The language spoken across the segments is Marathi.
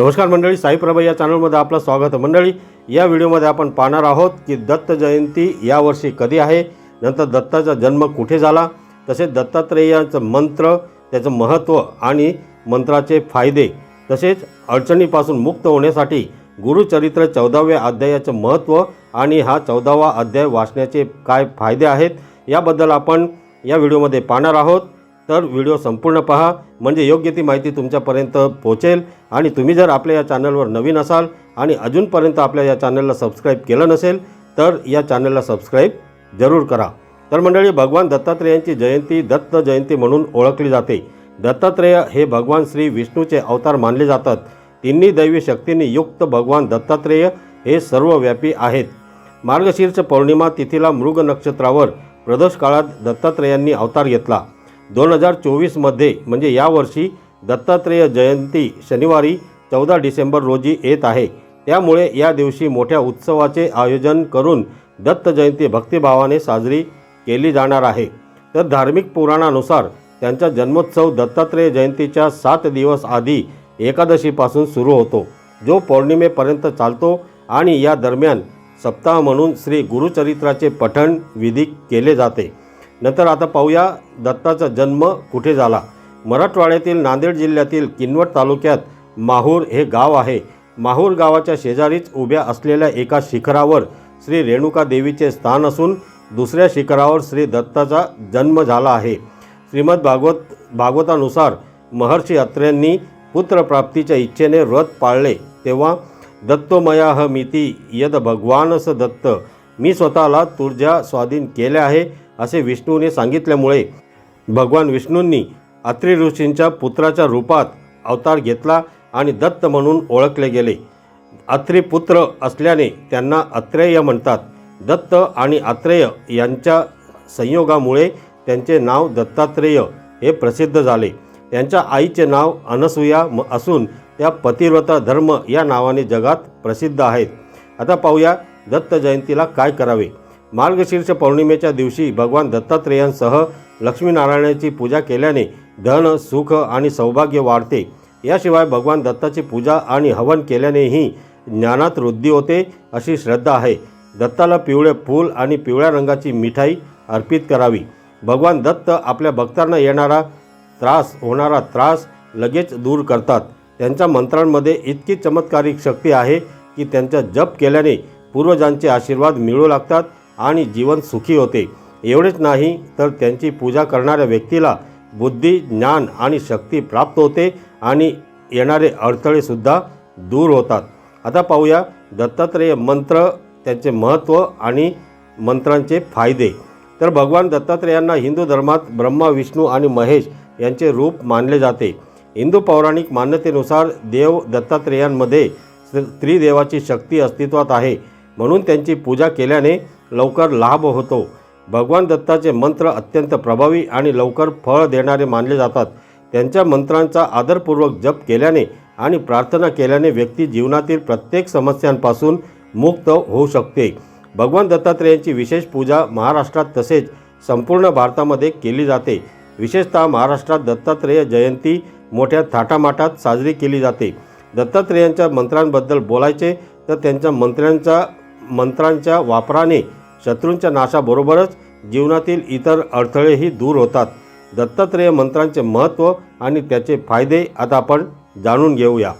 नमस्कार मंडळी साईप्रभा या चॅनलमध्ये आपलं स्वागत मंडळी या व्हिडिओमध्ये आपण पाहणार आहोत की दत्त जयंती यावर्षी कधी आहे? नंतर दत्ताचा जन्म कुठे झाला? तसेच दत्तात्रेयाचं मंत्र त्याचं महत्त्व आणि मंत्राचे फायदे तसेच अडचणीपासून मुक्त होण्यासाठी गुरुचरित्र चौदाव्या अध्यायाचं महत्त्व आणि हा चौदावा अध्याय वाचण्याचे काय फायदे आहेत? याबद्दल आपण या व्हिडिओमध्ये पाहणार आहोत. तर व्हिडिओ संपूर्ण पहा. म्हणजे योग्य ती माहिती तुमच्यापर्यंत पोहोचेल. आणि तुम्ही जर आपल्या या चॅनलवर नवीन असाल आणि अजूनपर्यंत आपल्या या चॅनलला सबस्क्राईब केलं नसेल तर या चॅनलला सबस्क्राईब जरूर करा. तर मंडळी भगवान दत्तात्रेयांची जयंती दत्त जयंती म्हणून ओळखली जाते. दत्तात्रेय हे भगवान श्री विष्णूचे अवतार मानले जातात. तिन्ही दैवी शक्तींनी युक्त भगवान दत्तात्रेय हे सर्वव्यापी आहेत. मार्गशीर्ष पौर्णिमा तिथीला मृग नक्षत्रावर प्रदोष काळात दत्तात्रेयांनी अवतार घेतला. दोन हजार चोवीसमध्ये म्हणजे यावर्षी दत्तात्रेय जयंती शनिवारी चौदा डिसेंबर रोजी येत आहे. त्यामुळे या दिवशी मोठ्या उत्सवाचे आयोजन करून दत्त जयंती भक्तिभावाने साजरी केली जाणार आहे. तर धार्मिक पुराणानुसार त्यांचा जन्मोत्सव दत्तात्रेय जयंतीच्या सात दिवस आधी एकादशीपासून सुरू होतो. जो पौर्णिमेपर्यंत चालतो आणि या दरम्यान सप्ताह म्हणून श्री गुरुचरित्राचे पठण विधी केले जाते. नंतर आता पाहूया दत्ताचा जन्म कुठे झाला. मराठवाड्यातील नांदेड जिल्ह्यातील किनवट तालुक्यात माहूर हे गाव आहे. माहूर गावाच्या शेजारीच उभ्या असलेल्या एका शिखरावर श्री रेणुका देवीचे स्थान असून दुसऱ्या शिखरावर श्री दत्ताचा जन्म झाला आहे. श्रीमद भागवत भागवतानुसार महर्षी अत्र्यांनी पुत्रप्राप्तीच्या इच्छेने व्रत पाळले. तेव्हा दत्तोमया मिती यद भगवानस दत्त मी स्वतःला तुझ्या स्वाधीन केले आहे. असे विष्णूने सांगितल्यामुळे भगवान विष्णूंनी अत्रि ऋषींच्या पुत्राच्या रूपात अवतार घेतला आणि दत्त म्हणून ओळखले गेले. अत्रि पुत्र असल्याने त्यांना अत्रेय म्हणतात. दत्त आणि अत्रेय यांच्या संयोगामुळे त्यांचे नाव दत्तात्रेय हे प्रसिद्ध झाले. त्यांच्या आईचे नाव अनसूया म- असून त्या पतिव्रता धर्म या नावाने जगात प्रसिद्ध आहेत. आता पाहूया दत्त जयंतीला काय करावे. मार्गशीर्ष पौर्णिमेच्या दिवशी भगवान दत्तात्रेयांसह लक्ष्मीनारायणाची पूजा केल्याने धन सुख आणि सौभाग्य वाढते. याशिवाय भगवान दत्ताची पूजा आणि हवन केल्यानेही ज्ञानात वृद्धी होते अशी श्रद्धा आहे. दत्ताला पिवळे फूल आणि पिवळ्या रंगाची मिठाई अर्पित करावी. भगवान दत्त आपल्या भक्तांना येणारा त्रास होणारा त्रास लगेच दूर करतात. त्यांच्या मंत्रांमध्ये इतकी चमत्कारिक शक्ती आहे की त्यांचा जप केल्याने पूर्वजांचे आशीर्वाद मिळू लागतात आणि जीवन सुखी होते. एवढेच नाही तर त्यांची पूजा करणाऱ्या व्यक्तीला बुद्धी ज्ञान आणि शक्ती प्राप्त होते आणि येणारे अडथळेसुद्धा दूर होतात. आता पाहूया दत्तात्रेय मंत्र त्यांचे महत्त्व आणि मंत्रांचे फायदे. तर भगवान दत्तात्रेयांना हिंदू धर्मात ब्रह्मा विष्णू आणि महेश यांचे रूप मानले जाते. हिंदू पौराणिक मान्यतेनुसार देव दत्तात्रेयांमध्ये स्त्रीदेवाची शक्ती अस्तित्वात आहे. म्हणून त्यांची पूजा केल्याने लवकर लाभ होतो. भगवान दत्ताचे मंत्र अत्यंत प्रभावी आणि लवकर फळ देणारे मानले जातात. त्यांच्या मंत्रांचा आदरपूर्वक जप केल्याने आणि प्रार्थना केल्याने व्यक्ती जीवनातील प्रत्येक समस्यांपासून मुक्त होऊ शकते. भगवान दत्तात्रेयांची विशेष पूजा महाराष्ट्रात तसेच संपूर्ण भारतामध्ये केली जाते. विशेषतः महाराष्ट्रात दत्तात्रेय जयंती मोठ्या थाटामाटात साजरी केली जाते. दत्तात्रेयांच्या मंत्रांबद्दल बोलायचे तर त्यांच्या मंत्र्यांच्या मंत्रांच्या वापराने शत्रूंच्या नाशाबरोबरच जीवनातील इतर अडथळेही दूर होतात. दत्तात्रेय मंत्रांचे महत्त्व आणि त्याचे फायदे आता आपण जाणून घेऊया.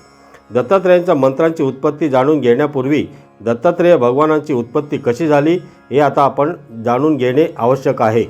दत्तात्रेयांच्या मंत्रांची उत्पत्ती जाणून घेण्यापूर्वी दत्तात्रेय भगवानांची उत्पत्ती कशी झाली हे आता आपण जाणून घेणे आवश्यक आहे.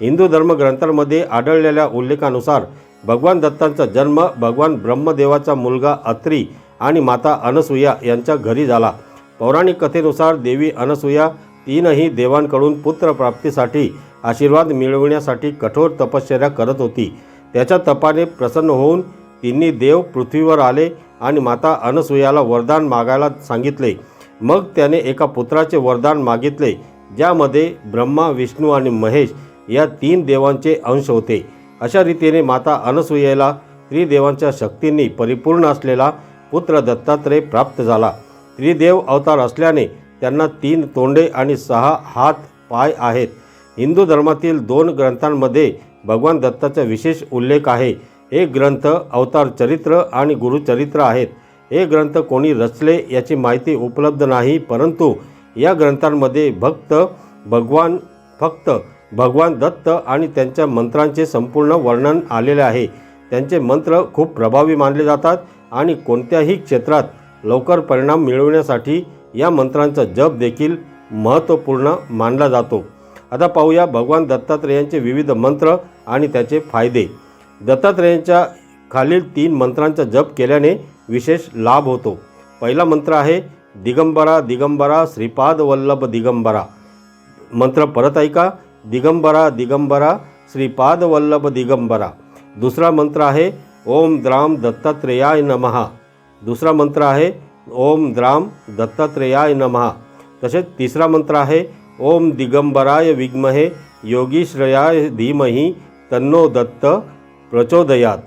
हिंदू धर्मग्रंथांमध्ये आढळलेल्या उल्लेखानुसार भगवान दत्तांचा जन्म भगवान ब्रह्मदेवाचा मुलगा अत्री आणि माता अनसुया यांच्या घरी झाला. पौराणिक कथेनुसार देवी अनसुया तीनही देवांकडून पुत्रप्राप्तीसाठी आशीर्वाद मिळविण्यासाठी कठोर तपश्चर्या करत होती. त्याच्या तपाने प्रसन्न होऊन तिन्ही देव पृथ्वीवर आले आणि माता अनसुयाला वरदान मागायला सांगितले. मग त्याने एका पुत्राचे वरदान मागितले ज्यामध्ये ब्रह्मा विष्णू आणि महेश या तीन देवांचे अंश होते. अशा रीतीने माता अनसुयेला त्रिदेवांच्या शक्तींनी परिपूर्ण असलेला पुत्र दत्तात्रय प्राप्त झाला. त्रिदेव अवतार असल्याने त्यांना तीन तोंडे आणि सहा हात पाय आहेत. हिंदू धर्मातील दोन ग्रंथांमध्ये भगवान दत्ताचा विशेष उल्लेख आहे. हे ग्रंथ अवतार चरित्र आणि गुरुचरित्र आहेत. हे ग्रंथ कोणी रचले याची माहिती उपलब्ध नाही परंतु या ग्रंथांमध्ये भक्त भगवान फक्त भगवान दत्त आणि त्यांच्या मंत्रांचे संपूर्ण वर्णन आलेले आहे. त्यांचे मंत्र खूप प्रभावी मानले जातात आणि कोणत्याही क्षेत्रात लवकर परिणाम मिळवण्यासाठी या मंत्रांचा जप देखील महत्त्वपूर्ण मानला जातो. आता पाहूया भगवान दत्तात्रेयांचे विविध मंत्र आणि त्याचे फायदे. दत्तात्रेयांच्या खालील तीन मंत्रांचा जप केल्याने विशेष लाभ होतो. पहिला मंत्र आहे दिगंबरा दिगंबरा श्रीपाद वल्लभ दिगंबरा. मंत्र परत ऐका दिगंबरा दिगंबरा श्रीपाद वल्लभ दिगंबरा. दुसरा मंत्र आहे ओम द्राम दत्तात्रेयाय नमहा दुसरा मंत्र आहे ओम द्राम दत्तात्रेयाय नमहा तसेच तिसरा मंत्र आहे ओम दिगंबराय विग्महे योगीश्रयाय धीमही तन्नो दत्त प्रचोदयात.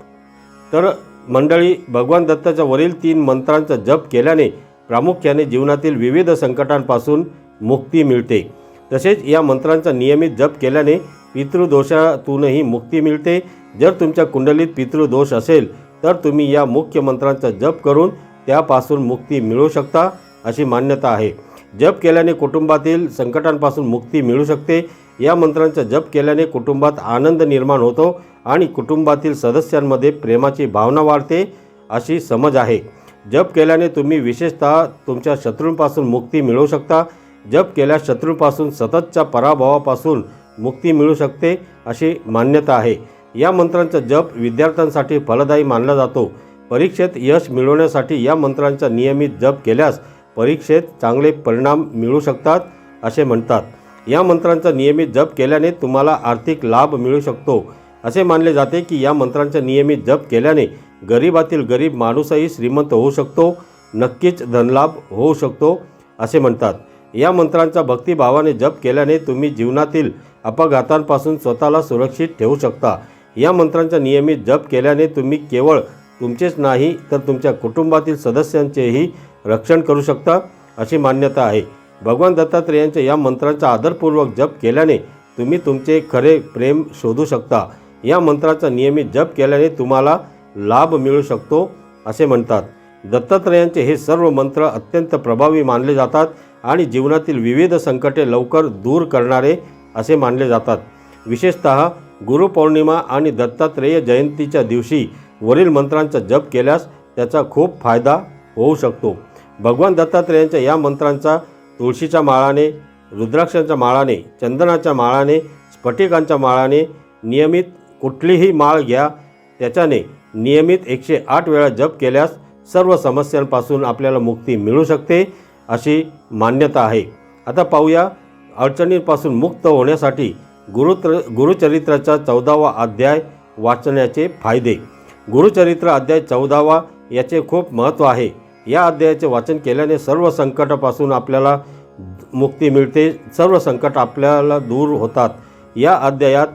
तर मंडळी भगवान दत्ताच्या वरील तीन मंत्रांचा जप केल्याने प्रामुख्याने जीवनातील विविध संकटांपासून मुक्ती मिळते. तसेच या मंत्रांचा नियमित जप केल्याने पितृदोषातूनही मुक्ती मिळते. जर तुमच्या कुंडलीत पितृदोष असेल तर तुम्ही या मुख्य मंत्रांचा जप करून त्यापासून मुक्ती मिळू शकता अशी मान्यता आहे. जप केल्याने कुटुंबातील संकटांपासून मुक्ती मिळू शकते. या मंत्रांचा जप केल्याने कुटुंबात आनंद निर्माण होतो आणि कुटुंबातील सदस्यांमध्ये प्रेमाची भावना वाढते अशी समज आहे. जप केल्याने तुम्ही विशेषतः तुमच्या शत्रूंपासून मुक्ती मिळवू शकता. जप केल्यास शत्रूपासून सततच्या पराभवापासून मुक्ती मिळू शकते अशी मान्यता आहे. या मंत्रांचा जप विद्यार्थ्यांसाठी फलदायी मानला जातो. परीक्षेत यश मिळवण्यासाठी या मंत्रांचा नियमित जप केल्यास परीक्षेत चांगले परिणाम मिळू शकतात असे म्हणतात. या मंत्रांचा नियमित जप केल्याने तुम्हाला आर्थिक लाभ मिळू शकतो. असे मानले जाते की या मंत्रांचा नियमित जप केल्याने गरिबातील गरीब माणूसही श्रीमंत होऊ शकतो नक्कीच धनलाभ होऊ शकतो असे म्हणतात. या मंत्रांचा भक्तिभावाने जप केल्याने तुम्ही जीवनातील अपघातांपासून स्वतःला सुरक्षित ठेवू शकता. या मंत्रांचा नियमित जप केल्याने तुम्ही केवळ तुमचेच नाही तर तुमच्या कुटुंबातील सदस्यांचेही रक्षण करू शकता अशी मान्यता आहे. भगवान दत्तात्रेयांच्या या मंत्राचा आदरपूर्वक जप केल्याने तुम्ही तुमचे खरे प्रेम शोधू शकता. या मंत्राचा नियमित जप केल्याने तुम्हाला लाभ मिळू शकतो असे म्हणतात. दत्तात्रेयांचे हे सर्व मंत्र अत्यंत प्रभावी मानले जातात आणि जीवनातील विविध संकटे लवकर दूर करणारे असे मानले जातात. विशेषतः गुरुपौर्णिमा आणि दत्तात्रेय जयंतीच्या दिवशी वरील मंत्रांचा जप केल्यास त्याचा खूप फायदा होऊ शकतो. भगवान दत्तात्रेयांच्या या मंत्रांचा तुळशीच्या माळाने रुद्राक्षांच्या माळाने चंदनाच्या माळाने स्फटिकांच्या माळाने नियमित कुठलीही माळ घ्या. त्याच्याने नियमित एकशे आठ वेळा जप केल्यास सर्व समस्यांपासून आपल्याला मुक्ती मिळू शकते अशी मान्यता आहे. आता पाहूया अडचणींपासून मुक्त होण्यासाठी गुरुत्र गुरुचरित्राचा चौदावा अध्याय वाचण्याचे फायदे. गुरुचरित्र अध्याय चौदावा याचे खूप महत्त्व आहे. या अध्यायाचे वाचन केल्याने सर्व संकटापासून आपल्याला मुक्ती मिळते सर्व संकट आपल्याला दूर होतात. या अध्यायात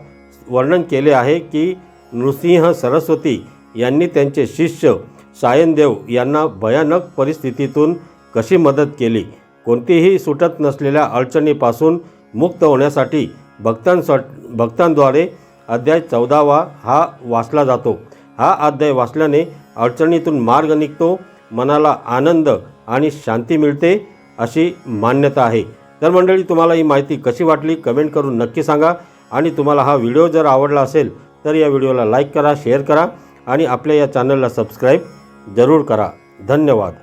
वर्णन केले आहे की नृसिंह सरस्वती यांनी त्यांचे शिष्य सायनदेव यांना भयानक परिस्थितीतून कशी मदत केली? कोणतीही सुटत नसलेल्या अडचणीपासून मुक्त होण्यासाठी भक्तांसा भक्तांद्वारे अध्याय चौदावा हा वाचला जातो. हा अध्याय वाचल्याने अडचणीतून मार्ग निघतो मनाला आनंद आणि शांती मिळते अशी मान्यता आहे. तर मंडळी तुम्हाला ही माहिती कशी वाटली कमेंट करून नक्की सांगा आणि तुम्हाला हा व्हिडिओ जर आवडला असेल तर या व्हिडिओला लाईक करा शेअर करा आणि आपल्या या चॅनलला सबस्क्राईब जरूर करा. धन्यवाद.